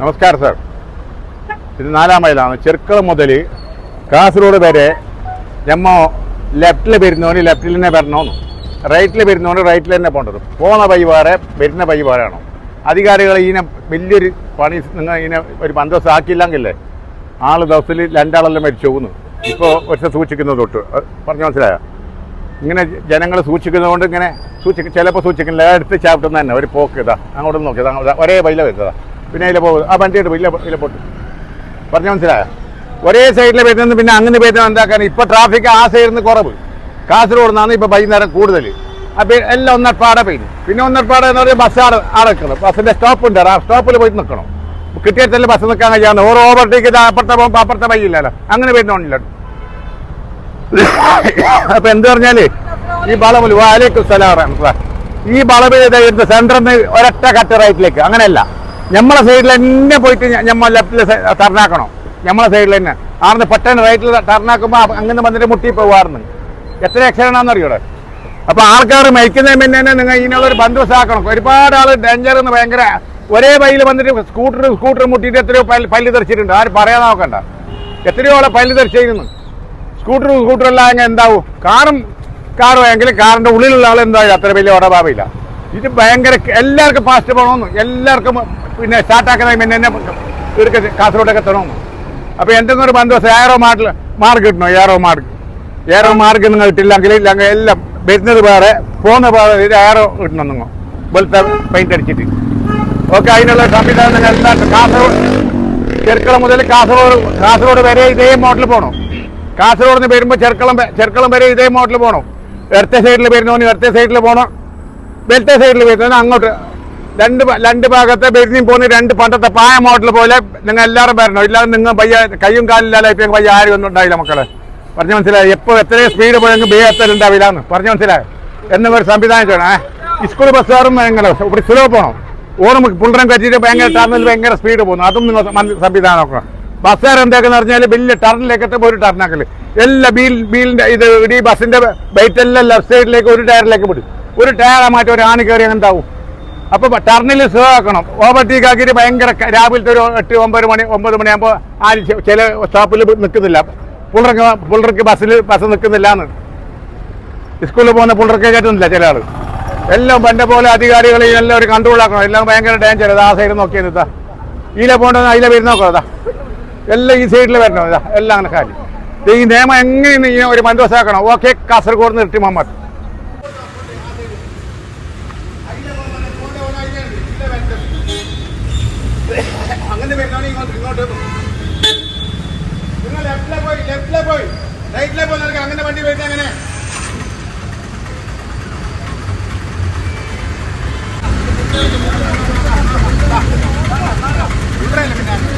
നമസ്കാരം സാർ ഇത് നാലാം മൈലാണ്. ചെറുക്കള മുതൽ കാസർഗോഡ് വരെ നമ്മ ലെഫ്റ്റിൽ വരുന്നവന് ലെഫ്റ്റിൽ തന്നെ വരണമെന്ന് റൈറ്റിൽ വരുന്നവന് റൈറ്റിൽ തന്നെ പോകേണ്ടത് പോണ വഴി വേറെ വരുന്ന വഴി വേറെയാണോ അധികാരികൾ ഇതിനെ വലിയൊരു പണി നിങ്ങൾ ഇതിനെ ഒരു ബന്ധോസ് ആക്കിയില്ലെങ്കിലേ ആൾ ദിവസത്തിൽ രണ്ടാളെല്ലാം മരിച്ചു പോകുന്നു ഇപ്പോൾ ഒറ്റ സൂക്ഷിക്കുന്നത് തൊട്ട്. പറഞ്ഞു മനസ്സിലായോ? ഇങ്ങനെ ജനങ്ങൾ സൂക്ഷിക്കുന്നതുകൊണ്ട് ഇങ്ങനെ സൂക്ഷിക്കും ചിലപ്പോൾ സൂക്ഷിക്കുന്നില്ല അടുത്ത് ചാപ്റ്റർ തന്നെ. ഒരു പോക്ക് ഇതാ. അങ്ങോട്ട് നോക്കിയതാ ഒരേ വൈല വരുന്നതാ. പിന്നെ അതിലെ പോകും ആ വണ്ടിയിട്ട് ഇല്ല ഇല്ല പോട്ട്. പറഞ്ഞ മനസ്സിലായോ? ഒരേ സൈഡിൽ വരുന്നത് പിന്നെ അങ്ങനെ വരുന്നത് എന്താക്കാൻ ഇപ്പൊ ട്രാഫിക് ആ സൈഡിൽ നിന്ന് കുറവ്. കാസർഗോഡ് നിന്നാണ് ഇപ്പൊ വൈകുന്നേരം കൂടുതൽ അപ്പൊ എല്ലാം ഒന്നപ്പാടെ പെയ്യും പിന്നെ ഒന്നപ്പാടെ എന്ന് പറഞ്ഞാൽ ബസ് ആടെ ആടെ ബസ്സിന്റെ സ്റ്റോപ്പ് ഉണ്ട്. ആ സ്റ്റോപ്പിൽ പോയി നിൽക്കണം കിട്ടിയത്തല്ലേ ബസ് നിൽക്കാൻ കഴിയാന്ന് ഓരോ ഓവർടേക്ക് അപ്പുറത്തെ പോകുമ്പോൾ അപ്പുറത്തെ വൈകില്ലല്ലോ അങ്ങനെ വരുന്നോണ്ടില്ല അപ്പൊ എന്ത് പറഞ്ഞാൽ? ഈ വളവിൽ വാലേക്കും സ്ഥലം ഈ വളവ് എടുത്ത് സെന്ററിൽ നിന്ന് ഒരൊറ്റ കട്ട് റൈറ്റിലേക്ക് അങ്ങനെയല്ല. നമ്മളെ സൈഡിൽ തന്നെ പോയിട്ട് നമ്മൾ ലെഫ്റ്റിൽ ടർണാക്കണം നമ്മളെ സൈഡിൽ തന്നെ. ആർന്ന് പെട്ടെന്ന് റൈറ്റിൽ ടർണാക്കുമ്പോൾ അങ്ങനെ വന്നിട്ട് മുട്ടി പോവാറുണ്ട് എത്ര അക്ഷരമാണെന്ന് അറിയൂടെ അപ്പൊ ആൾക്കാർ മരിക്കുന്നതിന് മുന്നേ തന്നെ നിങ്ങൾ ഇങ്ങനെയുള്ള ഒരു ബന്ധുവസാക്കണം ഒരുപാട് ആൾ ഡേഞ്ചർ എന്ന് ഭയങ്കര ഒരേ വഴിയിൽ വന്നിട്ട് സ്കൂട്ടർ സ്കൂട്ടർ മുട്ടിയിട്ട് എത്രയോ പല്ല് പല്ല് തെറിച്ചിട്ടുണ്ട്. ആരും പറയാൻ നോക്കണ്ട. എത്രയോ ആളെ പല്ല് തെറിച്ചിരുന്നു. സ്കൂട്ടർ സ്കൂട്ടർ എല്ലാം അങ്ങനെ എന്താവും? കാറും കാറും എങ്കിൽ കാറിന്റെ ഉള്ളിലുള്ള ആൾ എന്തായാലും അത്ര വലിയ ഉടഭാവില്ല ഇത് ഭയങ്കര എല്ലാവർക്കും ഫാസ്റ്റ് പോകണമെന്ന് എല്ലാവർക്കും പിന്നെ സ്റ്റാർട്ടാക്കുന്ന പിന്നെ എന്നെ ഇവിടേക്ക് കാസർഗോഡൊക്കെ തുടങ്ങും അപ്പൊ എന്തെങ്കിലും ഒരു ബന്ധുവസം ഏറോ മാർക്കിൽ മാർക്ക് കിട്ടണോ? ഏറോ മാർക്ക് ഏറോ മാർക്ക് നിങ്ങൾ കിട്ടില്ലെങ്കിൽ ഞങ്ങൾ എല്ലാം വരുന്നത് വേറെ പോകുന്ന വേറെ ഏറോ കിട്ടണം നിങ്ങൾ വെളുത്ത പെയിന്റ് അടിച്ചിട്ട്. ഓക്കെ അതിനുള്ള സംവിധാനം എന്താണ് എന്താ? കാസർഗോഡ് ചെറുക്കളം മുതൽ കാസർഗോഡ് കാസർഗോഡ് വരെ ഇതേ മോഡൽ പോകണം കാസർഗോഡ് നിന്ന് വരുമ്പോൾ ചെറുക്കളം ചെറുക്കളം വരെ ഇതേ മോഡൽ പോകണം ഇടത്തെ സൈഡിൽ വരുന്നവന് ഇടത്തെ സൈഡിൽ പോകണം വലത്തെ സൈഡിൽ വരുന്നവന് അങ്ങോട്ട് രണ്ട് രണ്ട് ഭാഗത്തെ ബെരിഞ്ഞും പോകുന്ന രണ്ട് പണ്ടത്തെ പായ മോഡൽ പോലെ നിങ്ങൾ എല്ലാവരും വരണം. ഇല്ലാതെ നിങ്ങൾ പയ്യ കയ്യും ഇപ്പം പയ്യ ആരും ഒന്നും ഉണ്ടായില്ല മക്കളെ. പറഞ്ഞു മനസ്സിലായി? എപ്പോൾ എത്രയും സ്പീഡ് പോയെങ്കിൽ ബേ എത്തലുണ്ടാവില്ല എന്ന് പറഞ്ഞു മനസ്സിലായി? എന്നൊരു സംവിധാനം ചെയ്യണം. സ്കൂൾ ബസ്സുകാരും ഭയങ്കര ഇവിടെ സ്ലോ പോകണം ഓണം പുള്ളറം കറ്റിയിട്ട് ഭയങ്കര ടർണിൽ ഭയങ്കര സ്പീഡ് പോകുന്നു. അതും നിങ്ങൾ സംവിധാനം നോക്കണം. ബസ്സുകാർ എന്താക്കെന്ന് പറഞ്ഞാൽ വലിയ ടർണിലേക്കത്തെ ഒരു ടർണാക്കൽ എല്ലാ ബീൽ ബീലിന്റെ ഇത് ഈ ബസ്സിന്റെ ബൈറ്റ് എല്ലാം ലെഫ്റ്റ് സൈഡിലേക്ക് ഒരു ടയറിലേക്ക് വിടും. ഒരു ടയർ മാറ്റി ഒരു ആണി കയറി എന്താവും? അപ്പൊ ടർണിൽ സ്ലോ ആക്കണം ഓവർടേക്ക് ആക്കിയിട്ട് ഭയങ്കര രാവിലത്തെ ഒരു എട്ട് ഒമ്പത് മണി ഒമ്പത് മണിയാകുമ്പോൾ ആരും ചില സ്റ്റോപ്പിൽ നിൽക്കുന്നില്ല. പുള്ളർക്ക് പുള്ളർക്ക് ബസ്സിൽ ബസ് നിൽക്കുന്നില്ല എന്ന് സ്കൂളിൽ പോകുന്ന പുള്ളർക്ക് കയറ്റുന്നില്ല ചില ആൾ. എല്ലാം പണ്ട പോലെ അധികാരികൾ എല്ലാം ഒരു കൺട്രോൾ ആക്കണം. എല്ലാം ഭയങ്കര ഡേഞ്ചർ ആ സൈഡ് നോക്കിയത് ഇതാ ഈല പോകേണ്ടത് അതിലെ വരുന്ന നോക്കാം എല്ലാം ഈ സൈഡിൽ വരണം ഇതാ. എല്ലാം അങ്ങനെ കാര്യം. ഈ നിയമം എങ്ങനെ ഒരു മന്ദോസാക്കണം ഓക്കെ കാസർഗോഡ് നിർത്തി മുഹമ്മദ്. അങ്ങനെ വരുന്നവനെ ഇങ്ങോട്ട് ഇങ്ങോട്ട്. നിങ്ങൾ ലെഫ്റ്റിലെ പോയി ലെഫ്റ്റിലെ പോയി. റൈറ്റിലെ പോയി നിനക്ക് അങ്ങനെ വണ്ടി വരുന്നത് അങ്ങനെ ഇവിടെ പിന്നെ?